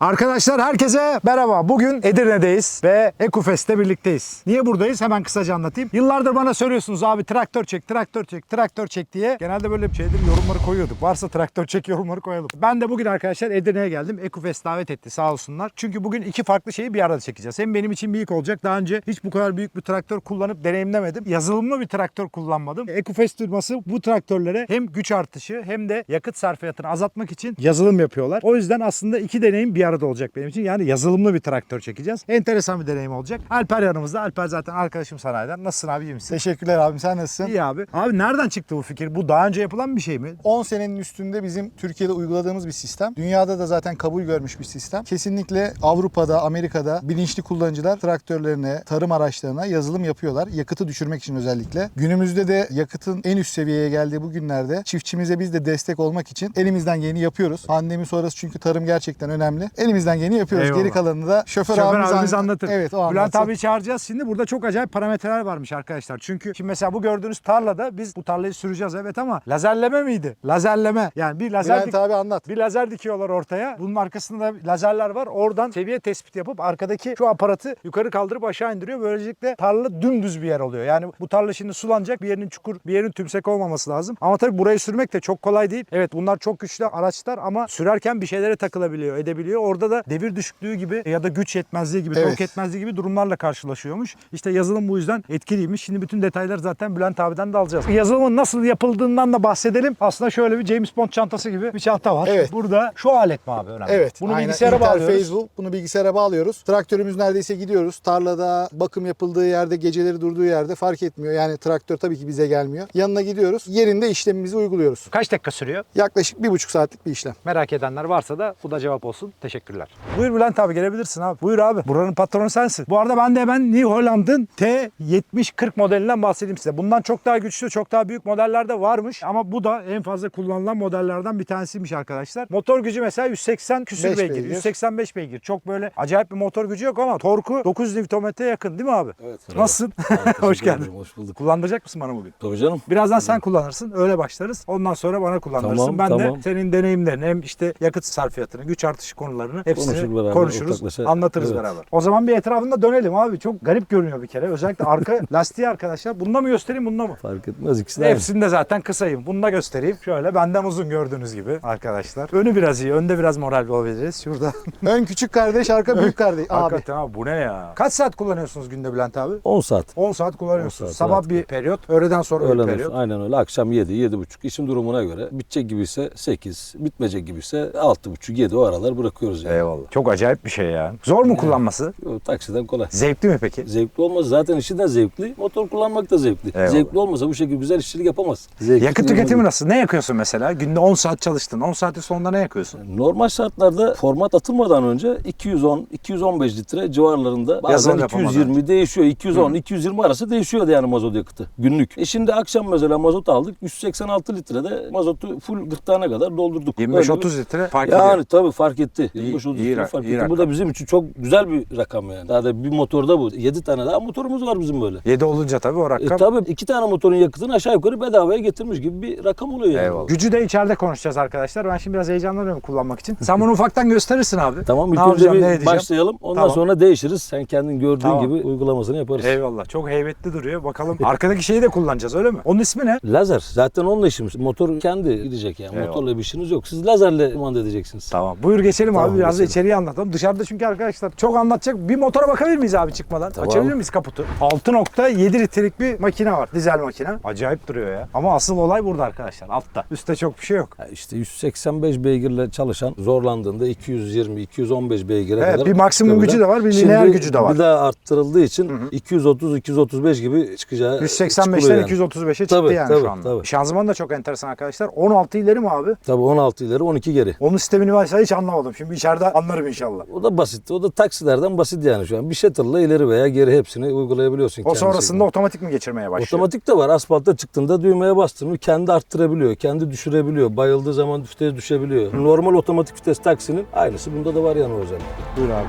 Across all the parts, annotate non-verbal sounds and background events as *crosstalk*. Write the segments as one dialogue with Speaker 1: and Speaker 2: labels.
Speaker 1: Arkadaşlar herkese merhaba. Bugün Edirne'deyiz ve Ekufest'te birlikteyiz. Niye buradayız? Hemen kısaca anlatayım. Yıllardır bana söylüyorsunuz abi traktör çek, traktör çek, traktör çek diye. Genelde böyle bir şeydir yorumları koyuyorduk. Varsa traktör çek yorumları koyalım. Ben de bugün arkadaşlar Edirne'ye geldim. Ekufest davet etti sağ olsunlar. Çünkü bugün iki farklı şeyi bir arada çekeceğiz. Hem benim için büyük olacak. Daha önce hiç bu kadar büyük bir traktör kullanıp deneyimlemedim. Yazılımlı bir traktör kullanmadım. Ekufest firması bu traktörlere hem güç artışı hem de yakıt sarfiyatını azaltmak için yazılım yapıyorlar. O yüzden aslında iki deneyim bir arada olacak benim için. Yani yazılımlı bir traktör çekeceğiz. Enteresan bir deneyim olacak. Alper yanımızda. Alper zaten arkadaşım sanayiden. Nasılsın abi iyi misin?
Speaker 2: Teşekkürler abim sen nasılsın?
Speaker 1: İyi abi. Abi nereden çıktı bu fikir? Bu daha önce yapılan bir şey mi?
Speaker 2: 10 senenin üstünde bizim Türkiye'de uyguladığımız bir sistem. Dünyada da zaten kabul görmüş bir sistem. Kesinlikle Avrupa'da, Amerika'da bilinçli kullanıcılar traktörlerine, tarım araçlarına yazılım yapıyorlar. Yakıtı düşürmek için özellikle. Günümüzde de yakıtın en üst seviyeye geldiği bu günlerde çiftçimize biz de destek olmak için elimizden geleni yapıyoruz. Pandemi sonrası çünkü tarım gerçekten önemli. Elimizden geleni yapıyoruz.
Speaker 1: Eyvallah.
Speaker 2: Geri kalanını da şoför,
Speaker 1: Şoför
Speaker 2: abimiz,
Speaker 1: abimiz
Speaker 2: an-
Speaker 1: anlatır.
Speaker 2: Evet o
Speaker 1: Bülent abi çağıracağız. Şimdi burada çok acayip parametreler varmış arkadaşlar. Çünkü şimdi mesela bu gördüğünüz tarlada biz bu tarlayı süreceğiz evet ama lazerleme miydi? Lazerleme. Yani bir lazer
Speaker 2: Bülent abi anlat.
Speaker 1: bir lazer dikiyorlar ortaya. Bunun arkasında lazerler var. Oradan seviye tespit yapıp arkadaki şu aparatı yukarı kaldırıp aşağı indiriyor. Böylelikle tarla dümdüz bir yer oluyor. Yani bu tarla şimdi sulanacak. Bir yerinin çukur, bir yerin tümsek olmaması lazım. Ama tabii burayı sürmek de çok kolay değil. Evet bunlar çok güçlü araçlar ama sürerken bir şeylere takılabiliyor, edebiliyor. Orada da devir düşüklüğü gibi ya da güç yetmezliği gibi,
Speaker 2: Evet.
Speaker 1: tork yetmezliği gibi durumlarla karşılaşıyormuş. İşte yazılım bu yüzden etkiliymiş. Şimdi bütün detayları zaten Bülent abiden de alacağız. Yazılımın nasıl yapıldığından da bahsedelim. Aslında şöyle bir James Bond çantası gibi bir çanta var.
Speaker 2: Evet.
Speaker 1: Burada şu alet mi abi önemli?
Speaker 2: Evet.
Speaker 1: Bunu
Speaker 2: aynen.
Speaker 1: bilgisayara
Speaker 2: Interface
Speaker 1: bağlıyoruz.
Speaker 2: bu. Bunu bilgisayara bağlıyoruz. Traktörümüz neredeyse gidiyoruz. Tarlada bakım yapıldığı yerde, geceleri durduğu yerde fark etmiyor. Yani traktör tabii ki bize gelmiyor. Yanına gidiyoruz. Yerinde işlemimizi uyguluyoruz.
Speaker 1: Kaç dakika sürüyor?
Speaker 2: Yaklaşık bir buçuk saatlik bir işlem.
Speaker 1: Merak edenler varsa da bu da cevap olsun. Teşekkürler. Buyur Bülent abi gelebilirsin abi. Buyur abi. Buranın patronu sensin. Bu arada ben de hemen New Holland'ın T7040 modelinden bahsedeyim size. Bundan çok daha güçlü, çok daha büyük modeller de varmış. Ama bu da en fazla kullanılan modellerden bir tanesiymiş arkadaşlar. Motor gücü mesela 180 küsür beygir,
Speaker 2: beygir.
Speaker 1: 185 beygir. Çok böyle acayip bir motor gücü yok ama torku 900 Nm'ye yakın değil mi abi?
Speaker 3: Evet. merhaba.
Speaker 1: Nasılsın? *laughs* Hoş geldin.
Speaker 3: ederim, Hoş bulduk.
Speaker 1: Kullandıracak mısın bana bugün?
Speaker 3: Tabii canım.
Speaker 1: Birazdan sen kullanırsın. Öyle başlarız. Ondan sonra bana kullandırırsın.
Speaker 3: Tamam,
Speaker 1: ben de
Speaker 3: tamam.
Speaker 1: senin deneyimlerini hem işte yakıt sarfiyatını, güç artışı konularını hepsini
Speaker 3: Konuşur beraber,
Speaker 1: konuşuruz,
Speaker 3: ortaklaşa.
Speaker 1: anlatırız
Speaker 3: Evet.
Speaker 1: beraber. O zaman bir etrafında dönelim abi. Çok garip görünüyor bir kere. Özellikle arka *laughs* lastiği arkadaşlar. Bunda mı göstereyim, bunda mı?
Speaker 3: Fark etmez ikisi de aynı.
Speaker 1: Hepsinde zaten kısayım. Bunu da göstereyim. Şöyle benden uzun gördüğünüz gibi arkadaşlar. Önü biraz iyi. Önde biraz moral olabiliriz. Şurada. *laughs*
Speaker 2: Ön küçük kardeş, arka büyük kardeş. Abi.
Speaker 1: Hakikaten abi bu ne ya? Kaç saat kullanıyorsunuz günde Bülent abi?
Speaker 3: 10 saat.
Speaker 1: 10 saat kullanıyorsunuz.
Speaker 3: 10 saat,
Speaker 1: Sabah
Speaker 3: evet.
Speaker 1: bir periyot, öğleden sonra bir
Speaker 3: Öğlen
Speaker 1: periyot.
Speaker 3: olsun. Aynen öyle. Akşam 7, 7.30. İşin durumuna göre. Bitecek gibiyse 8, bitmeyecek gibiyse 6.30, 7 o aralar bırakıyoruz yani.
Speaker 1: Eyvallah. Çok acayip bir şey ya. Zor mu kullanması?
Speaker 3: O taksiden kolay.
Speaker 1: Zevkli mi peki?
Speaker 3: Zevkli olmaz. Zaten işi de zevkli. Motor kullanmak da zevkli.
Speaker 1: Eyvallah.
Speaker 3: Zevkli olmasa bu şekilde güzel işçilik yapamaz. Zevkli
Speaker 1: Yakıt tüketimi nasıl? Ne yakıyorsun mesela? Günde 10 saat çalıştın. 10 saatin sonunda ne yakıyorsun?
Speaker 3: Normal şartlarda format atılmadan önce 210 215 litre civarlarında bazen
Speaker 1: Yazılım yapamadan
Speaker 3: 220 değişiyor. 210 220 arası değişiyordu yani mazot yakıtı günlük. E şimdi akşam mesela mazot aldık. 186 litrede mazotu full gırtlağına kadar doldurduk. Öyle bir-
Speaker 1: 25-30 litre fark
Speaker 3: yani
Speaker 1: ediyor.
Speaker 3: tabii fark etti.
Speaker 1: İyi-
Speaker 3: 25 30
Speaker 1: iyi ra-
Speaker 3: fark
Speaker 1: iyi.
Speaker 3: Bu
Speaker 1: rakam.
Speaker 3: da bizim için çok güzel bir rakam yani. Daha da bir motorda bu. 7 tane daha motorumuz var bizim böyle.
Speaker 1: 7 olunca tabii o
Speaker 3: E
Speaker 1: rakam.
Speaker 3: tabii iki tane motorun yakıtını aşağı yukarı bedavaya getirmiş gibi bir rakam oluyor yani.
Speaker 1: Eyvallah. Gücü de içeride konuşacağız arkadaşlar. Ben şimdi biraz heyecanlanıyorum kullanmak için. Sen bunu ufaktan gösterirsin abi.
Speaker 3: Tamam ilk
Speaker 1: Ne
Speaker 3: önce
Speaker 1: yapacağım, ne
Speaker 3: bir
Speaker 1: edeceğim?
Speaker 3: başlayalım. Ondan
Speaker 1: Tamam.
Speaker 3: sonra değişiriz. Sen kendin gördüğün
Speaker 1: Tamam.
Speaker 3: gibi uygulamasını yaparız.
Speaker 1: Eyvallah. Çok heybetli duruyor. Bakalım arkadaki şeyi de kullanacağız öyle mi? Onun ismi ne?
Speaker 3: Lazer. Zaten onunla işimiz. Motor kendi gidecek yani.
Speaker 1: Eyvallah.
Speaker 3: Motorla bir işiniz yok. Siz lazerle kumanda edeceksiniz.
Speaker 1: Tamam. Buyur geçelim
Speaker 3: Tamam,
Speaker 1: abi. Biraz da içeriği anlatalım. Dışarıda çünkü arkadaşlar çok anlatacak. Bir motora bakabilir miyiz abi çıkmadan?
Speaker 3: Tamam.
Speaker 1: Açabilir miyiz kaputu? 6.7 litrelik bir makine var. Dizel makine. Acayip duruyor ya. Ama asıl olay burada arkadaşlar. Altta. Üstte çok bir şey yok.
Speaker 3: Ya işte 185 beygirle çalışan zorlandığında 220-215 beygire
Speaker 1: Evet,
Speaker 3: kadar.
Speaker 1: bir maksimum gücü de var, bir lineer gücü de var.
Speaker 3: Bir daha arttırıldığı için 230-235 gibi çıkacağı
Speaker 1: 185'ten
Speaker 3: çıkılıyor yani.
Speaker 1: 235'e çıktı
Speaker 3: Tabii,
Speaker 1: yani
Speaker 3: tabii,
Speaker 1: şu anda.
Speaker 3: tabii.
Speaker 1: Şanzıman da çok enteresan arkadaşlar. 16 ileri mi abi?
Speaker 3: Tabii 16 ileri 12 geri.
Speaker 1: Onun sistemini varsa hiç anlamadım. Şimdi içeride anlarım inşallah.
Speaker 3: O da basit. O da taksilerden basit yani şu an. Bir shuttle'la ileri veya geri hepsini uygulayabiliyorsun.
Speaker 1: O sonrasında
Speaker 3: şeklinde.
Speaker 1: otomatik mi geçirmeye başlıyor?
Speaker 3: Otomatik de var. Asfaltta çıktığında düğmeye bastın mı kendi arttırabiliyor, kendi düşürebiliyor. Bayıldığı zaman vites düşebiliyor. Normal otomatik vites taksinin aynısı bunda da var yani o özellik.
Speaker 1: Buyur abi.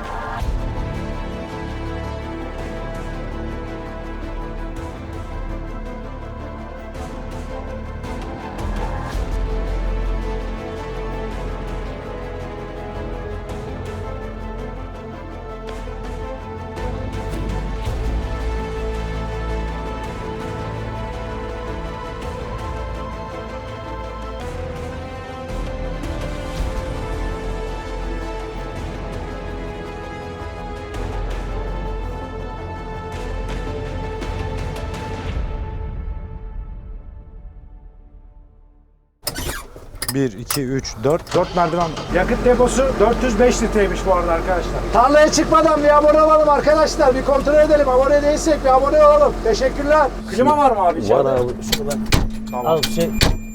Speaker 1: 1, 2, 3, 4. 4 merdiven. Yakıt deposu 405 litreymiş bu arada arkadaşlar. Tarlaya çıkmadan bir abone olalım arkadaşlar. Bir kontrol edelim. Abone değilsek bir abone olalım. Teşekkürler. Klima var mı abi içeride?
Speaker 3: Var abi. Şunu ben.
Speaker 1: Tamam.
Speaker 3: Al şey.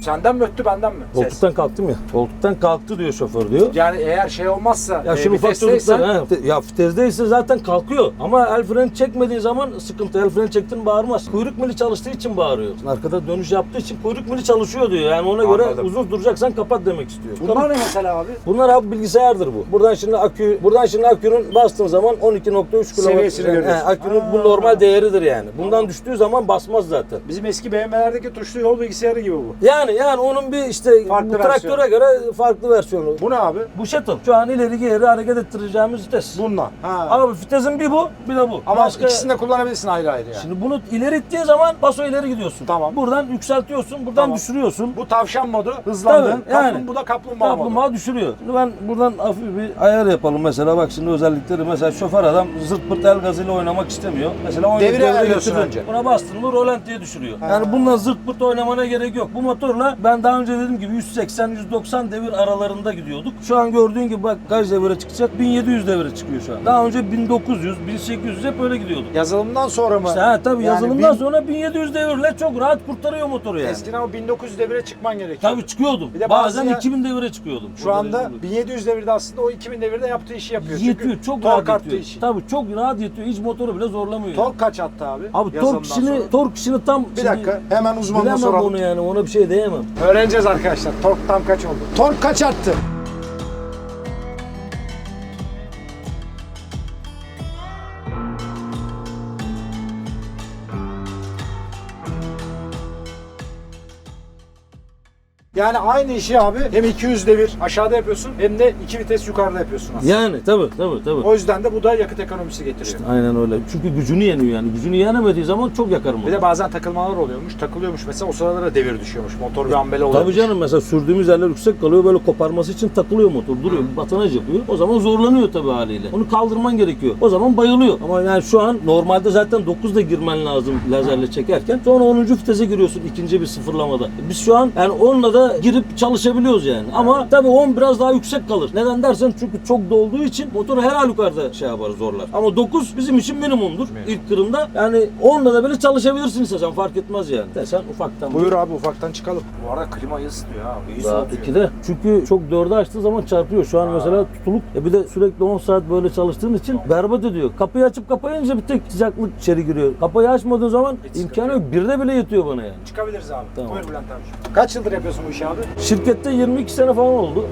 Speaker 1: Senden mi öttü benden mi? Ses.
Speaker 3: Koltuktan kalktım ya. Koltuktan kalktı diyor şoför diyor.
Speaker 1: Yani eğer şey olmazsa
Speaker 3: Ya
Speaker 1: e,
Speaker 3: şimdi ufak
Speaker 1: vitesteysen-
Speaker 3: çocuklar ha. Ya vitezdeyse zaten kalkıyor. Ama el freni çekmediği zaman sıkıntı. El freni çektin bağırmaz. Kuyruk mili çalıştığı için bağırıyor. Arkada dönüş yaptığı için kuyruk mili çalışıyor diyor. Yani ona göre
Speaker 1: Anladım.
Speaker 3: uzun duracaksan kapat demek istiyor.
Speaker 1: Bunlar ne mesela abi?
Speaker 3: Bunlar abi bilgisayardır bu. Buradan şimdi akü, buradan şimdi akünün bastığın zaman 12.3 kW.
Speaker 1: Seviyesini görüyorsun.
Speaker 3: he, akünün bu normal değeridir yani. Bundan düştüğü zaman basmaz zaten.
Speaker 1: Bizim eski BMW'lerdeki tuşlu yol bilgisayarı gibi bu.
Speaker 3: Yani yani onun bir işte
Speaker 1: Farklı
Speaker 3: bu traktöre
Speaker 1: versiyonu.
Speaker 3: göre farklı versiyonu.
Speaker 1: Bu ne abi?
Speaker 3: Bu shuttle. Şu an ileri geri hareket ettireceğimiz vites.
Speaker 1: Bununla. Ha.
Speaker 3: Abi vitesin bir bu, bir de bu.
Speaker 1: Ama ikisini de kullanabilirsin ayrı ayrı yani.
Speaker 3: Şimdi bunu ileri ittiğin zaman paso ileri gidiyorsun.
Speaker 1: Tamam.
Speaker 3: Buradan yükseltiyorsun, buradan
Speaker 1: Tamam.
Speaker 3: düşürüyorsun.
Speaker 1: Bu tavşan modu hızlandın.
Speaker 3: Tabii, yani.
Speaker 1: Kaplum, bu da kaplumbağa, modu.
Speaker 3: Kaplumbağa düşürüyor. Şimdi ben buradan hafif bir ayar yapalım mesela bak şimdi özellikleri mesela şoför adam zırt pırt el gazıyla oynamak istemiyor. Mesela 17
Speaker 1: Devre
Speaker 3: devre
Speaker 1: ayarlıyorsun önce.
Speaker 3: Buna bastın mı rolantiye düşürüyor. Yani bununla zırt pırt oynamana gerek yok. Bu motorla ben daha önce dediğim gibi 180-190 devir aralarında gidiyorduk. Şu an gördüğün gibi bak kaç devre çıkacak? 1700 devre çıkıyor şu an. Daha önce 1900, 1800 hep öyle gidiyorduk.
Speaker 1: Yazılımdan sonra mı?
Speaker 3: İşte ha tabii
Speaker 1: Yani
Speaker 3: yazılımdan
Speaker 1: bin-
Speaker 3: sonra 1700 devirle çok rahat kurtarıyor motoru yani.
Speaker 1: Eskiden o 1900 devire çıkman gerekiyor.
Speaker 3: Tabii çıkıyordum.
Speaker 1: Bir de bazı
Speaker 3: Bazen
Speaker 1: ya-
Speaker 3: 2000 devire çıkıyordum.
Speaker 1: Şu anda 1700 devirde aslında o 2000 devirde yaptığı işi yapıyor.
Speaker 3: yetiyor.
Speaker 1: Çünkü
Speaker 3: Çok
Speaker 1: tork
Speaker 3: rahat
Speaker 1: arttığı
Speaker 3: yetiyor.
Speaker 1: için.
Speaker 3: Tabii çok rahat yetiyor. Hiç motoru bile zorlamıyor.
Speaker 1: Tork kaç attı abi?
Speaker 3: Abi
Speaker 1: Yazılımdan
Speaker 3: tork işini,
Speaker 1: sonra.
Speaker 3: tork işini tam
Speaker 1: Bir dakika hemen uzmanına
Speaker 3: bilemem
Speaker 1: soralım.
Speaker 3: onu yani ona bir şey diyemem.
Speaker 1: Öğreneceğiz arkadaşlar. Tork tam kaç oldu? Tork kaç arttı? Yani aynı işi abi hem 200 devir aşağıda yapıyorsun hem de 2 vites yukarıda yapıyorsun aslında.
Speaker 3: Yani tabii tabii tabii.
Speaker 1: O yüzden de bu da yakıt ekonomisi getiriyor.
Speaker 3: Aynen öyle. Çünkü gücünü yeniyor yani. Gücünü yenemediği zaman çok yakar motor.
Speaker 1: Bir de bazen takılmalar oluyormuş. Takılıyormuş mesela o sırada devir düşüyormuş. Motor bir ambele oluyor.
Speaker 3: Tabii canım mesela sürdüğümüz yerler yüksek kalıyor böyle koparması için takılıyor motor duruyor bir batanaj yapıyor. O zaman zorlanıyor tabii haliyle. Onu kaldırman gerekiyor. O zaman bayılıyor. Ama yani şu an normalde zaten 9'da girmen lazım lazerle çekerken. Sonra 10. vitese giriyorsun ikinci bir sıfırlamada. Biz şu an yani 10'la da girip çalışabiliyoruz yani. Ama tabii 10 biraz daha yüksek kalır. Neden dersen çünkü çok dolduğu için motoru her halükarda şey yapar zorlar. Ama 9 bizim için minimumdur ilk kırımda. Yani 10'la da böyle çalışabilirsin istesen fark etmez yani. Desen ufaktan.
Speaker 1: Buyur abi ufaktan çıkalım. Bu arada klima iyi ısıtıyor ha. İyi
Speaker 3: Daha
Speaker 1: soğutuyor.
Speaker 3: ikide. Çünkü çok dörde açtığı zaman çarpıyor. Şu an mesela tutuluk. E bir de sürekli 10 saat böyle çalıştığın için berbat ediyor. Kapıyı açıp kapayınca bir tek sıcaklık içeri giriyor. Kapıyı açmadığın zaman
Speaker 1: Hiç
Speaker 3: imkanı yok. Birde bile yetiyor bana yani.
Speaker 1: Çıkabiliriz abi.
Speaker 3: Tamam.
Speaker 1: Buyur Bülent abi. Kaç yıldır yapıyorsun bu işi abi?
Speaker 3: Şirkette 22 sene falan oldu.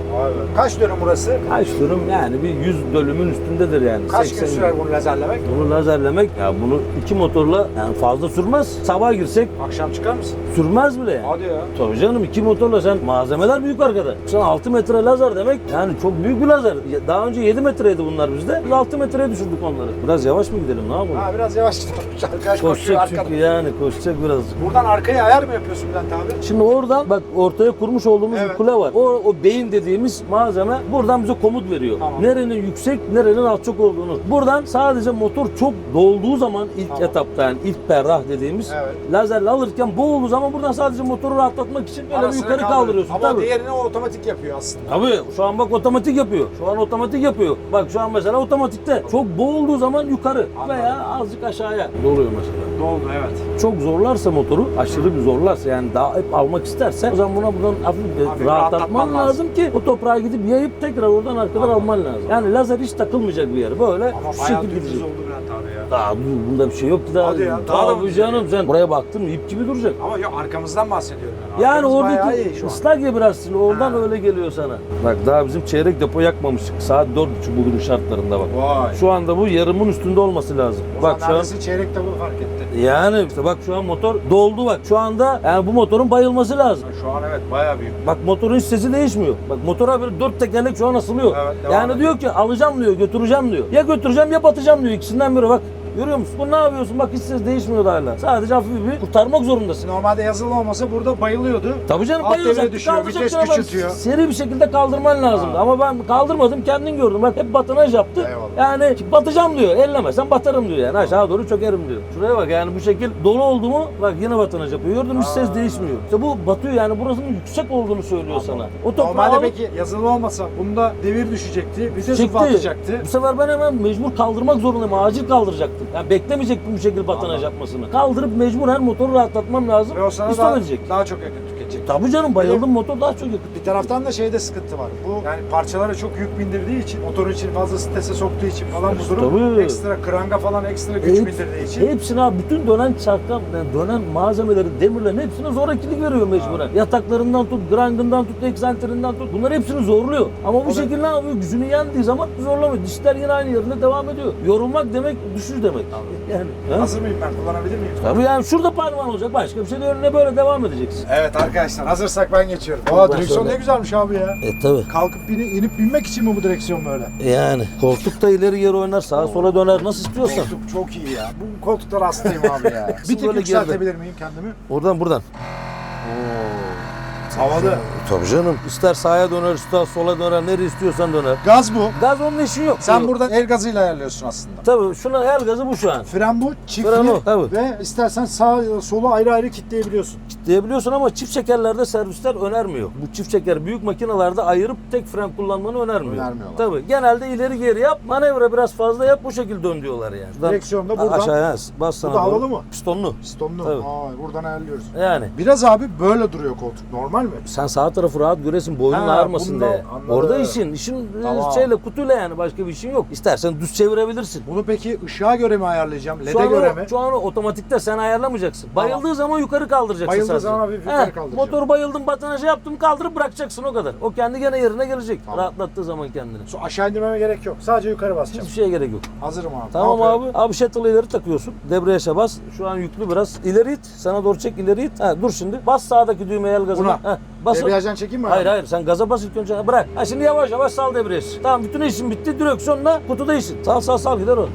Speaker 1: Kaç dönüm burası?
Speaker 3: Kaç dönüm yani bir 100 bölümün üstündedir yani.
Speaker 1: Kaç gün
Speaker 3: 80
Speaker 1: sürer bunu lazerlemek?
Speaker 3: Bunu lazerlemek ya bunu iki motorla yani fazla sürmez. Sabah girsek
Speaker 1: Akşam çıkar mısın?
Speaker 3: sürmez bile yani.
Speaker 1: Hadi ya.
Speaker 3: Tabii canım iki motorla sen malzemeler büyük arkada. Sen 6 metre lazer demek yani çok büyük bir lazer. Daha önce 7 metreydi bunlar bizde. Biz 6 metreye düşürdük onları. Biraz yavaş mı gidelim ne yapalım?
Speaker 1: Ha biraz yavaş *laughs* Arkadaş koşuyor
Speaker 3: Koşacak
Speaker 1: arkada.
Speaker 3: çünkü yani koşacak biraz.
Speaker 1: Buradan arkaya ayar mı yapıyorsun Bülent abi?
Speaker 3: Şimdi oradan bak ortaya kurmuş olduğumuz
Speaker 1: Evet.
Speaker 3: bir kule var. O, o beyin dediğimiz malzeme buradan bize komut veriyor.
Speaker 1: Tamam.
Speaker 3: Nerenin yüksek, nerenin alçak olduğunu. Buradan sadece motor çok dolduğu zaman ilk
Speaker 1: Tamam.
Speaker 3: etapta yani ilk perrah dediğimiz
Speaker 1: Evet.
Speaker 3: lazerle alırken boğulduğu zaman buradan sadece motoru rahatlatmak için böyle bir
Speaker 1: Arasını
Speaker 3: yukarı
Speaker 1: kaldırıyor.
Speaker 3: kaldırıyorsun.
Speaker 1: Ama
Speaker 3: Tabii.
Speaker 1: diğerini o otomatik yapıyor aslında.
Speaker 3: Tabii şu an bak otomatik yapıyor. Şu an otomatik yapıyor. Bak şu an mesela otomatikte. Çok boğulduğu zaman yukarı
Speaker 1: Anladım.
Speaker 3: veya azıcık aşağıya doluyor mesela.
Speaker 1: Doldu evet.
Speaker 3: Çok zorlarsa motoru, aşırı bir zorlarsa yani daha hep almak isterse o zaman buna buradan hafif bir
Speaker 1: Hafif
Speaker 3: rahatlatman
Speaker 1: rahatlatman
Speaker 3: lazım. ki o toprağa gidip yayıp tekrar oradan arkadan alman lazım. Yani lazer hiç takılmayacak bir yere. Böyle
Speaker 1: Ama
Speaker 3: şu
Speaker 1: bayağı
Speaker 3: şekil
Speaker 1: dümdüz
Speaker 3: gidecek.
Speaker 1: oldu Bülent abi ya.
Speaker 3: Daha bu- bunda bir şey yok ki daha.
Speaker 1: Hadi ya, daha da mı
Speaker 3: Tabii
Speaker 1: güzel
Speaker 3: canım sen buraya baktın mı ip gibi duracak.
Speaker 1: Ama yok arkamızdan bahsediyorum. Yani,
Speaker 3: Yani oradaki ıslak ya şimdi oradan
Speaker 1: Ha.
Speaker 3: öyle geliyor sana. Bak daha bizim çeyrek depo yakmamıştık. Saat dört buçuk bugünün şartlarında bak.
Speaker 1: Vay.
Speaker 3: Şu anda bu yarımın üstünde olması lazım.
Speaker 1: O
Speaker 3: Bak
Speaker 1: zaman
Speaker 3: şu an
Speaker 1: çeyrek tabu fark etti.
Speaker 3: yani işte bak şu an motor doldu bak. Şu anda yani bu motorun bayılması lazım.
Speaker 1: Şu an evet bayağı büyük.
Speaker 3: Bak motorun hiç sesi değişmiyor. Bak motora böyle dört tekerlek şu an asılıyor.
Speaker 1: Evet, devam
Speaker 3: yani
Speaker 1: ediyor.
Speaker 3: diyor ki alacağım diyor, götüreceğim diyor. Ya götüreceğim ya batacağım diyor. İkisinden biri bak. Görüyor musun? Bu ne yapıyorsun? Bak hiç ses değişmiyor da hala. Sadece hafif bir kurtarmak zorundasın.
Speaker 1: Normalde yazılı olmasa burada bayılıyordu.
Speaker 3: Tabii canım
Speaker 1: Alt
Speaker 3: bayılacak.
Speaker 1: devre düşüyor,
Speaker 3: Kaldıracak
Speaker 1: vites
Speaker 3: ama
Speaker 1: küçültüyor.
Speaker 3: Seri bir şekilde kaldırman lazımdı. Ama ben kaldırmadım kendin gördün. Bak hep batanaj yaptı.
Speaker 1: Eyvallah.
Speaker 3: Yani batacağım diyor. Ellemezsen batarım diyor yani. Aşağı doğru çökerim diyor. Şuraya bak yani bu şekil dolu oldu mu bak yine batanaj yapıyor. Gördün mü hiç ses değişmiyor. İşte bu batıyor yani burasının yüksek olduğunu söylüyor sana. O toprağı
Speaker 1: Normalde
Speaker 3: alıp
Speaker 1: peki yazılı olmasa bunda devir düşecekti, vites
Speaker 3: Çıktı.
Speaker 1: ufaltacaktı.
Speaker 3: Bu sefer ben hemen mecbur kaldırmak zorundayım. Acil kaldıracaktım. Yani beklemeyecektim bu şekilde batanaj yapmasını. Kaldırıp mecburen motoru rahatlatmam lazım.
Speaker 1: Ve o sana daha,
Speaker 3: edecek.
Speaker 1: daha çok yakıt.
Speaker 3: Tabii canım bayıldım motor daha çok yakıt.
Speaker 1: Bir taraftan da şeyde sıkıntı var. Bu yani parçalara çok yük bindirdiği için, motor için fazla strese soktuğu için falan bu durum
Speaker 3: Tabii.
Speaker 1: ekstra kranga falan ekstra güç
Speaker 3: Hep-
Speaker 1: bindirdiği için.
Speaker 3: Hepsine abi bütün dönen çarktan, yani dönen malzemeleri, demirlerin hepsine zorakilik veriyor mecburen. Yataklarından tut, grangından tut, eksenterinden tut. Bunlar hepsini zorluyor. Ama bu
Speaker 1: da-
Speaker 3: şekilde ne yapıyor? Gücünü yendiği zaman zorlamıyor. Dişler yine aynı yerinde devam ediyor. Yorulmak demek düşüş demek. Yani. ha?
Speaker 1: Hazır mıyım ben? Kullanabilir miyim?
Speaker 3: Tabii yani şurada parmağın olacak. Başka bir şey de önüne böyle devam edeceksin.
Speaker 1: Evet arkadaşlar hazırsak ben geçiyorum. Aa direksiyon ne güzelmiş abi ya.
Speaker 3: E tabii.
Speaker 1: Kalkıp bini, inip binmek için mi bu direksiyon böyle?
Speaker 3: Yani koltuk da ileri geri oynar, sağa sola döner nasıl istiyorsan.
Speaker 1: Koltuk çok iyi ya. Bu koltuklar hastayım abi ya. *laughs* bir tek yükseltebilir miyim kendimi?
Speaker 3: Oradan buradan.
Speaker 1: Havalı.
Speaker 3: Tabii canım. İster sağa döner, ister sola döner, nereye istiyorsan döner.
Speaker 1: Gaz bu.
Speaker 3: Gaz onun işi yok.
Speaker 1: Sen
Speaker 3: Yok.
Speaker 1: buradan el gazıyla ayarlıyorsun aslında.
Speaker 3: Tabii şuna el gazı bu şu an.
Speaker 1: Fren bu, çiftli
Speaker 3: Fren o, tabii.
Speaker 1: ve istersen sağ solu ayrı ayrı kilitleyebiliyorsun.
Speaker 3: Diyebiliyorsun ama çift çekerlerde servisler önermiyor. Bu çift çeker büyük makinelerde ayırıp tek fren kullanmanı önermiyor.
Speaker 1: Önermiyorlar.
Speaker 3: Tabii. Genelde ileri geri yap, manevra biraz fazla yap, bu şekilde dön diyorlar yani. Şuradan
Speaker 1: Direksiyon da buradan-
Speaker 3: Aşağıya bas sana
Speaker 1: Bu da
Speaker 3: doğru.
Speaker 1: havalı mı?
Speaker 3: Pistonlu.
Speaker 1: Pistonlu.
Speaker 3: Tabii.
Speaker 1: Aa, buradan ayarlıyoruz.
Speaker 3: Yani.
Speaker 1: Biraz abi böyle duruyor koltuk. Normal mi?
Speaker 3: Sen sağ tarafı rahat göresin, boynun
Speaker 1: Ha,
Speaker 3: ağrımasın
Speaker 1: bundan
Speaker 3: diye.
Speaker 1: anladım.
Speaker 3: Orada işin, işin e,
Speaker 1: Tamam.
Speaker 3: şeyle kutuyla yani başka bir işin yok. İstersen düz çevirebilirsin.
Speaker 1: Bunu peki ışığa göre mi ayarlayacağım?
Speaker 3: Şu
Speaker 1: LED'e
Speaker 3: an,
Speaker 1: göre
Speaker 3: o,
Speaker 1: mi?
Speaker 3: şu an o otomatikte sen ayarlamayacaksın. Bayıldığı zaman yukarı kaldıracaksın
Speaker 1: Bayıldığı
Speaker 3: sadece.
Speaker 1: zaman hafif yukarı kaldıracağım.
Speaker 3: Motoru bayıldım batanajı yaptım kaldırıp bırakacaksın o kadar. O kendi gene yerine gelecek. Rahatlattığı zaman kendini.
Speaker 1: Su aşağı indirmeme gerek yok. Sadece yukarı basacağım.
Speaker 3: Hiçbir şeye gerek yok.
Speaker 1: Hazırım abi.
Speaker 3: Tamam
Speaker 1: Ne yapıyorum?
Speaker 3: abi. Abi shuttle'ı ileri takıyorsun. Debriyaja bas. Şu an yüklü biraz. İleri it. Sana doğru çek ileri it. Ha, dur şimdi. Bas sağdaki düğmeye el gazına.
Speaker 1: Buna.
Speaker 3: Ha, bas.
Speaker 1: Debriyajdan çekeyim mi
Speaker 3: Hayır hayır sen gaza bas ilk önce bırak. Ha şimdi yavaş yavaş sal debriyajı. Tamam bütün işin bitti. Direksiyonla kutuda işin. Sal sal sal gider o.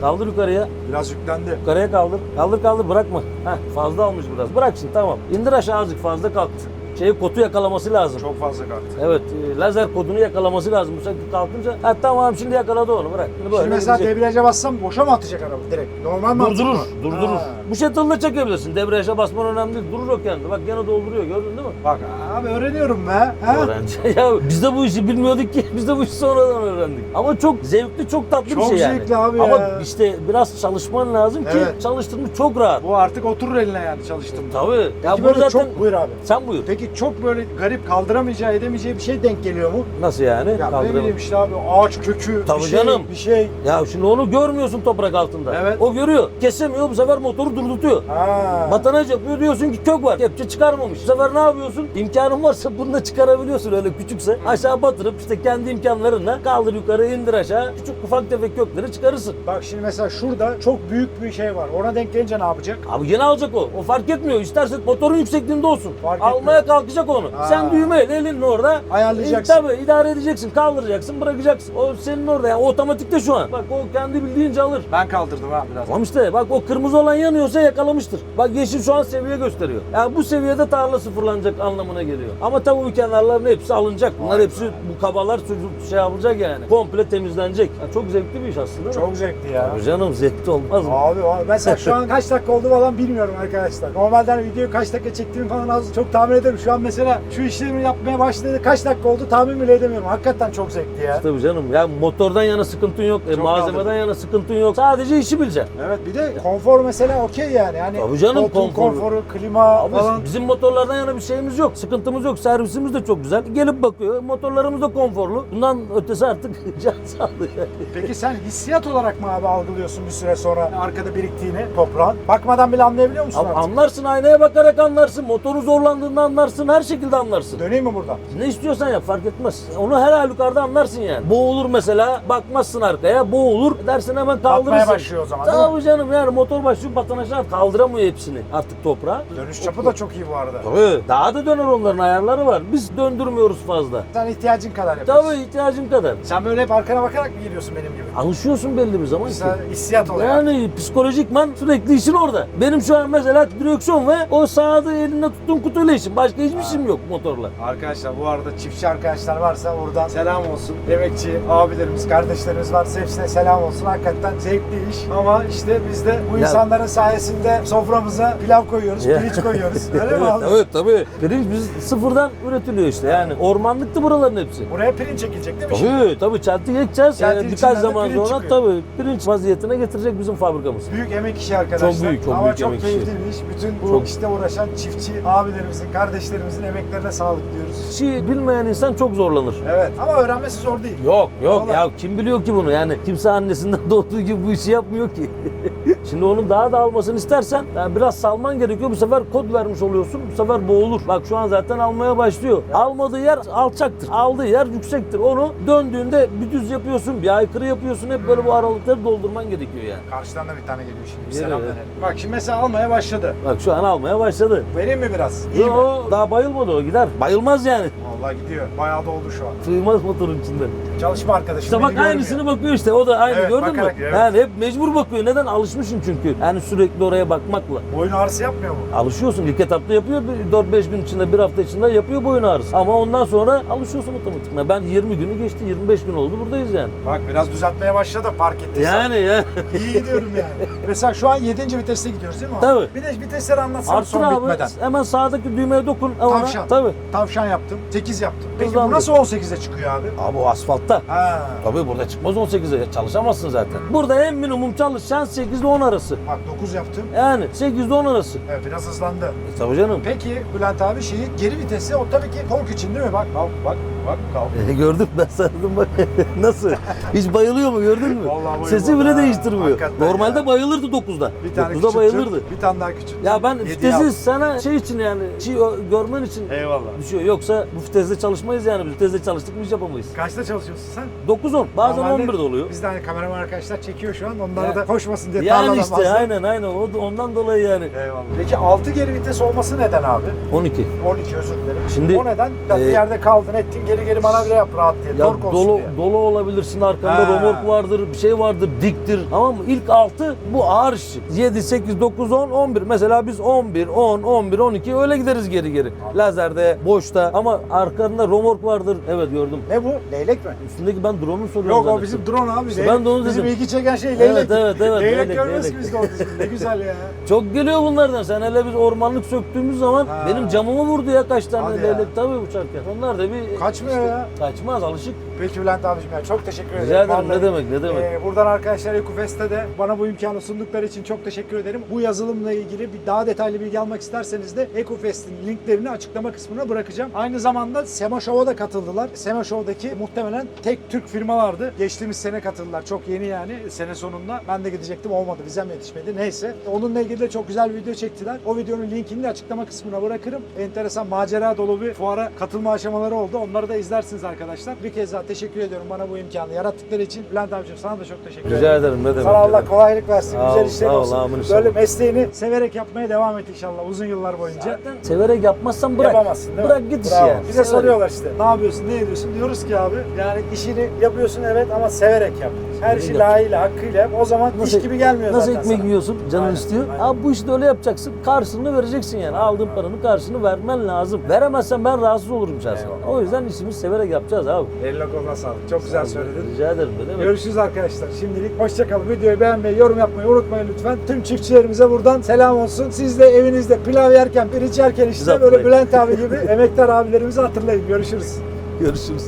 Speaker 3: Kaldır yukarıya.
Speaker 1: Biraz yüklendi.
Speaker 3: Yukarıya kaldır. Kaldır kaldır bırakma. Heh, fazla almış biraz. Bırak şimdi tamam. İndir aşağı azıcık fazla kalktı. Şeyi kotu yakalaması lazım.
Speaker 1: Çok fazla kalktı.
Speaker 3: Evet e, lazer kodunu yakalaması lazım. Bu sefer kalkınca ha tamam şimdi yakaladı onu bırak. Şimdi böyle
Speaker 1: Şimdi mesela
Speaker 3: gidecek.
Speaker 1: debriyaja bassam boşa mı atacak araba direkt? Normal mi
Speaker 3: Durdurur,
Speaker 1: atacak?
Speaker 3: durdurur.
Speaker 1: Ha.
Speaker 3: Bu şatılla çekebilirsin. Debriyaja basman önemli değil. Durur o kendi. Bak gene dolduruyor gördün değil mi?
Speaker 1: Bak abi öğreniyorum be. Ha?
Speaker 3: Öğrenci. *laughs* ya biz de bu işi bilmiyorduk ki. Biz de bu işi sonradan öğrendik. Ama çok zevkli, çok tatlı
Speaker 1: Çok
Speaker 3: bir şey yani.
Speaker 1: zevkli abi
Speaker 3: Ama
Speaker 1: ya.
Speaker 3: işte biraz çalışman lazım ki
Speaker 1: Evet.
Speaker 3: çalıştığında çok rahat.
Speaker 1: Bu artık oturur eline yani çalıştım.
Speaker 3: Tabii. Ya
Speaker 1: Peki
Speaker 3: bunu
Speaker 1: böyle
Speaker 3: zaten...
Speaker 1: çok buyur abi.
Speaker 3: Sen buyur.
Speaker 1: Peki çok böyle garip kaldıramayacağı edemeyeceği bir şey denk geliyor mu?
Speaker 3: Nasıl yani?
Speaker 1: Ya ne bileyim işte abi ağaç kökü
Speaker 3: Tabii
Speaker 1: bir şey,
Speaker 3: canım.
Speaker 1: bir şey.
Speaker 3: Ya şimdi onu görmüyorsun toprak altında.
Speaker 1: Evet.
Speaker 3: O görüyor. Kesemiyor bu sefer motoru durdutuyor.
Speaker 1: Ha.
Speaker 3: Batanaj yapıyor diyorsun ki kök var. Kepçe çıkarmamış. Bu sefer ne yapıyorsun? İmkanın varsa bunu da çıkarabiliyorsun öyle küçükse. Aşağı batırıp işte kendi imkanlarınla kaldır yukarı indir aşağı. Küçük ufak tefek kökleri çıkarırsın.
Speaker 1: Bak şimdi mesela şurada çok büyük bir şey var. Ona denk gelince ne yapacak?
Speaker 3: Abi gene alacak o. O fark etmiyor. İsterse motorun yüksekliğinde olsun.
Speaker 1: Fark
Speaker 3: Almaya
Speaker 1: etmiyor.
Speaker 3: kalkacak onu.
Speaker 1: Ha.
Speaker 3: Sen düğmeyle elin orada.
Speaker 1: Ayarlayacaksın.
Speaker 3: E, tabii idare edeceksin. Kaldıracaksın bırakacaksın. O senin orada. Yani otomatikte şu an. Bak o kendi bildiğince alır.
Speaker 1: Ben kaldırdım ha biraz.
Speaker 3: Tamam işte bak o kırmızı olan yanıyorsa yakalamıştır. Bak yeşil şu an seviye gösteriyor. Yani bu seviyede tarla sıfırlanacak anlamına geliyor. Ama tabii bu kenarların hepsi alınacak. Bunlar
Speaker 1: Vay
Speaker 3: hepsi bu kabalar çocuk şey yapılacak yani. Komple temizlenecek. Ya çok zevkli bir iş aslında. mi?
Speaker 1: Çok zevkli ya.
Speaker 3: Tabii canım zevkli olmaz mı?
Speaker 1: Abi, abi mesela şu an kaç dakika oldu falan bilmiyorum arkadaşlar. Normalde hani videoyu kaç dakika çektiğimi falan az çok tahmin ederim. Şu an mesela şu işlemi yapmaya başladı kaç dakika oldu tahmin bile edemiyorum. Hakikaten çok zevkli ya.
Speaker 3: Tabii canım ya motordan yana sıkıntın yok, e, malzemeden
Speaker 1: kaldırdım.
Speaker 3: yana sıkıntın yok. Sadece işi bileceksin.
Speaker 1: Evet bir de konfor mesela okey yani. yani
Speaker 3: Tabii canım, konforlu.
Speaker 1: konforu, klima
Speaker 3: Abi
Speaker 1: falan.
Speaker 3: bizim motorlardan yana bir şeyimiz yok. Sıkıntımız yok. Servisimiz de çok güzel. Gelip bakıyor. Motorlarımız da konforlu. Bundan ötesi artık *laughs* can sağlığı.
Speaker 1: Peki sen hissiyat olarak mı abi algılıyorsun bir süre sonra arkada biriktiğini toprağın? Bakmadan bile anlayabiliyor musun
Speaker 3: Abi
Speaker 1: artık?
Speaker 3: anlarsın aynaya bakarak anlarsın. Motoru zorlandığında anlarsın. Her şekilde anlarsın.
Speaker 1: Döneyim mi buradan?
Speaker 3: Ne istiyorsan yap fark etmez. Onu her halükarda anlarsın yani. Boğulur mesela bakmazsın arkaya boğulur dersin hemen kaldırırsın.
Speaker 1: Batmaya başlıyor o zaman değil mi?
Speaker 3: Tabii canım yani motor başlıyor batanajlar kaldıramıyor hepsini artık toprağa.
Speaker 1: Dönüş çapı da çok iyi bu arada.
Speaker 3: Tabii. Daha da döner onlar onların ayarları var. Biz döndürmüyoruz fazla.
Speaker 1: Sen ihtiyacın kadar yapıyorsun.
Speaker 3: Tabii ihtiyacın kadar.
Speaker 1: Sen böyle hep arkana bakarak mı geliyorsun benim gibi?
Speaker 3: Alışıyorsun belli bir zaman.
Speaker 1: Sen hissiyat oluyor.
Speaker 3: Yani psikolojikman sürekli işin orada. Benim şu an mesela direksiyon ve o sağda elinde tuttuğum kutuyla işim. Başka hiçbir işim yok motorla.
Speaker 1: Arkadaşlar bu arada çiftçi arkadaşlar varsa oradan selam olsun. Emekçi abilerimiz, kardeşlerimiz varsa hepsine selam olsun. Hakikaten zevkli iş. Ama işte biz de bu
Speaker 3: Ya-
Speaker 1: insanların sayesinde soframıza pilav koyuyoruz,
Speaker 3: Ya.
Speaker 1: pirinç koyuyoruz. *laughs* Öyle mi abi?
Speaker 3: Evet tabii. Pirinç biz sıfırdan üretiliyor işte yani. Ormanlıktı buraların hepsi.
Speaker 1: Buraya pirinç çekilecek değil mi şimdi?
Speaker 3: Tabii tabii çeltik ekeceğiz.
Speaker 1: Çeltik
Speaker 3: Ee, birkaç zaman
Speaker 1: pirinç
Speaker 3: sonra
Speaker 1: çıkıyor.
Speaker 3: tabii pirinç vaziyetine getirecek bizim fabrikamız.
Speaker 1: Büyük emek işi arkadaşlar.
Speaker 3: Çok büyük, çok
Speaker 1: Ama
Speaker 3: büyük
Speaker 1: çok
Speaker 3: emek işi.
Speaker 1: iş. Bütün bu
Speaker 3: Çok.
Speaker 1: işte uğraşan çiftçi abilerimizin, kardeşlerimizin emeklerine sağlık diyoruz.
Speaker 3: İşi bilmeyen insan çok zorlanır.
Speaker 1: Evet ama öğrenmesi zor değil.
Speaker 3: Yok yok
Speaker 1: Vallahi.
Speaker 3: ya kim biliyor ki bunu yani kimse annesinden *laughs* doğduğu gibi bu işi yapmıyor ki. *laughs* Şimdi onun daha da almasını istersen yani biraz salman gerekiyor bu sefer kod vermiş oluyorsun bu sefer boğulur. Bak şu an zaten almaya başlıyor. Almadığı yer alçaktır aldığı yer yüksektir onu döndüğünde bir düz yapıyorsun bir aykırı yapıyorsun hep böyle bu aralıkları doldurman gerekiyor yani.
Speaker 1: Karşıdan da bir tane geliyor şimdi. Bir
Speaker 3: Geliyor,
Speaker 1: selam
Speaker 3: evet.
Speaker 1: verelim. Bak şimdi mesela almaya başladı.
Speaker 3: Bak şu an almaya başladı.
Speaker 1: Vereyim mi biraz? İyi mi?
Speaker 3: Yo, daha bayılmadı o gider. Bayılmaz yani.
Speaker 1: Vallahi gidiyor. Bayağı doldu şu an.
Speaker 3: Sığmaz motorun içinde.
Speaker 1: Çalışma arkadaşım.
Speaker 3: İşte
Speaker 1: beni
Speaker 3: bak
Speaker 1: görmüyor.
Speaker 3: aynısını bakıyor işte o da aynı
Speaker 1: Evet,
Speaker 3: gördün mü?
Speaker 1: bakarak, evet.
Speaker 3: Yani hep mecbur bakıyor. Neden? Alışmışsın çünkü. Yani sürekli oraya bakmakla.
Speaker 1: Boyun ağrısı yapmıyor mu?
Speaker 3: Alışıyorsun. İlk etapta yapıyor. 4-5 gün içinde, bir hafta içinde yapıyor boyun ağrısı. Ama ondan sonra alışıyorsun otomatikman. Ben 20 günü geçti. 25 gün oldu buradayız yani.
Speaker 1: Bak biraz düzeltmeye başladı fark ettiysen.
Speaker 3: Yani ya. *laughs*
Speaker 1: İyi gidiyorum yani. Mesela şu an 7. viteste gidiyoruz değil mi? abi?
Speaker 3: Tabii.
Speaker 1: Bir de vitesleri anlatsam
Speaker 3: Arttır
Speaker 1: son
Speaker 3: abi.
Speaker 1: bitmeden.
Speaker 3: Hemen sağdaki düğmeye dokun. Ona.
Speaker 1: Tavşan.
Speaker 3: Tabii.
Speaker 1: Tavşan yaptım. 8 yaptım. Peki bu
Speaker 3: Hızlandır.
Speaker 1: nasıl 18'e çıkıyor abi?
Speaker 3: Abi o asfaltta.
Speaker 1: Ha.
Speaker 3: Tabii burada çıkmaz 18'e. Çalışamazsın zaten. Burada en minimum çalışan 8 ile 10 arası.
Speaker 1: Bak 9 yaptım.
Speaker 3: Yani 8 ile 10 arası.
Speaker 1: Evet biraz hızlandı.
Speaker 3: E, tabii canım.
Speaker 1: Peki Bülent abi şeyi geri vitesi o tabii ki korku için değil mi? Bak bak bak bak kalk.
Speaker 3: E, gördün ben sardım bak *laughs* nasıl? Hiç bayılıyor mu gördün mü?
Speaker 1: Vallahi
Speaker 3: Sesi bile
Speaker 1: ha.
Speaker 3: değiştirmiyor.
Speaker 1: Hakikaten
Speaker 3: Normalde
Speaker 1: ya.
Speaker 3: bayılırdı 9'da.
Speaker 1: Bir tane
Speaker 3: 9'da
Speaker 1: küçülttüm,
Speaker 3: bayılırdı.
Speaker 1: Bir tane daha küçülttüm.
Speaker 3: Ya ben
Speaker 1: aldım.
Speaker 3: sana şey için yani şey görmen için
Speaker 1: Eyvallah.
Speaker 3: düşüyor. Yoksa bu viteste çalışmayız yani. Viteste çalıştık mı hiç yapamayız.
Speaker 1: Kaçta çalışıyorsun sen?
Speaker 3: 9-10 bazen
Speaker 1: Normalde
Speaker 3: 11 de oluyor.
Speaker 1: Biz de hani kameraman arkadaşlar çekiyor şu an. Onlara da koşmasın diye
Speaker 3: Yani işte
Speaker 1: fazla.
Speaker 3: aynen aynen O- ondan dolayı yani.
Speaker 1: Eyvallah. Peki 6 geri vites olması neden abi?
Speaker 3: 12.
Speaker 1: 12 özür dilerim.
Speaker 3: Şimdi,
Speaker 1: o neden? Ya bir
Speaker 3: e,
Speaker 1: yerde kaldın ettin geri geri manevra yap rahat diye.
Speaker 3: Ya
Speaker 1: Tork olsun
Speaker 3: dolu
Speaker 1: diye.
Speaker 3: dolu olabilirsin arkanda
Speaker 1: Ha.
Speaker 3: romork vardır, bir şey vardır, diktir. Tamam mı? İlk 6 bu ağır işi. 7, 8, 9, 10, 11. Mesela biz 11, 10, 11, 12 öyle gideriz geri geri. Lazerde, boşta ama arkanda romork vardır. Evet gördüm.
Speaker 1: Ne bu? Leylek mi?
Speaker 3: Üstündeki ben drone'u soruyorum
Speaker 1: Yok o bizim drone abi.
Speaker 3: İşte ben de onu
Speaker 1: Bizim
Speaker 3: dedim.
Speaker 1: ilgi çeken şey leylek.
Speaker 3: Evet, evet, evet,
Speaker 1: Leylek,
Speaker 3: leylek,
Speaker 1: görmüyoruz ki biz de orada. Ne güzel ya. *laughs*
Speaker 3: Çok geliyor bunlardan. Sen hele biz ormanlık söktüğümüz zaman
Speaker 1: Ha.
Speaker 3: benim camımı vurdu ya kaç tane
Speaker 1: Hadi ya.
Speaker 3: leylek tabii uçarken. Onlar da bir
Speaker 1: Kaçmıyor ya.
Speaker 3: kaçmaz alışık.
Speaker 1: Peki Bülent abicim ya çok teşekkür ederim.
Speaker 3: Rica ederim
Speaker 1: Vallahi,
Speaker 3: ne demek ne demek.
Speaker 1: e, buradan arkadaşlar Ekufest'te de bana bu imkanı sundukları için çok teşekkür ederim. Bu yazılımla ilgili bir daha detaylı bilgi almak isterseniz de Ekufest'in linklerini açıklama kısmına bırakacağım. Aynı zamanda Sema Show'a da katıldılar. Sema Show'daki muhtemelen tek Türk firmalardı. Geçtiğimiz sene katıldılar. Çok yeni yani sene sonunda. Ben de gidecektim olmadı. Vizem yetişmedi. Neyse. Onunla ilgili de çok güzel bir video çektiler. O videonun linkini de açıklama kısmına bırakırım. Enteresan macera dolu bir fuara katılma aşamaları oldu. Onları da izlersiniz arkadaşlar. Bir kez daha teşekkür ediyorum bana bu imkanı yarattıkları için. Bülent abicim sana da çok teşekkür ederim.
Speaker 3: Rica ederim ne demek.
Speaker 1: Sana Allah kolaylık versin.
Speaker 3: Sağ
Speaker 1: Güzel
Speaker 3: ol,
Speaker 1: işler
Speaker 3: sağ ol,
Speaker 1: olsun.
Speaker 3: amin inşallah.
Speaker 1: Böyle mesleğini severek yapmaya devam et inşallah uzun yıllar boyunca.
Speaker 3: Zaten severek yapmazsan bırak.
Speaker 1: Yapamazsın değil mi?
Speaker 3: Bırak git işi
Speaker 1: Bravo.
Speaker 3: yani.
Speaker 1: Bize
Speaker 3: Severek.
Speaker 1: soruyorlar işte ne yapıyorsun, ne ediyorsun? Diyoruz ki abi yani işini yapıyorsun evet ama severek yap. Her şey layığıyla, hakkıyla. O zaman
Speaker 3: Nasıl-
Speaker 1: iş gibi gelmiyor
Speaker 3: Nasıl
Speaker 1: zaten
Speaker 3: ekmek
Speaker 1: sana.
Speaker 3: yiyorsun canın
Speaker 1: Aynen,
Speaker 3: istiyor.
Speaker 1: aynen.
Speaker 3: Abi bu işi de öyle yapacaksın. Karşılığını vereceksin yani. Aldığın paranın karşılığını vermen lazım. Veremezsen ben rahatsız olurum şahsen.
Speaker 1: Eyvallah.
Speaker 3: O yüzden işimizi severek yapacağız abi.
Speaker 1: Eline koluna sağlık. Çok güzel söyledin.
Speaker 3: Rica ederim ne demek.
Speaker 1: Görüşürüz arkadaşlar. Şimdilik hoşçakalın. Videoyu beğenmeyi, yorum yapmayı unutmayın lütfen. Tüm çiftçilerimize buradan selam olsun. Siz de evinizde pilav yerken, pirinç yerken işte
Speaker 3: Güzel
Speaker 1: böyle. Bülent abi gibi emektar abilerimizi hatırlayın. Görüşürüz.
Speaker 3: Görüşürüz.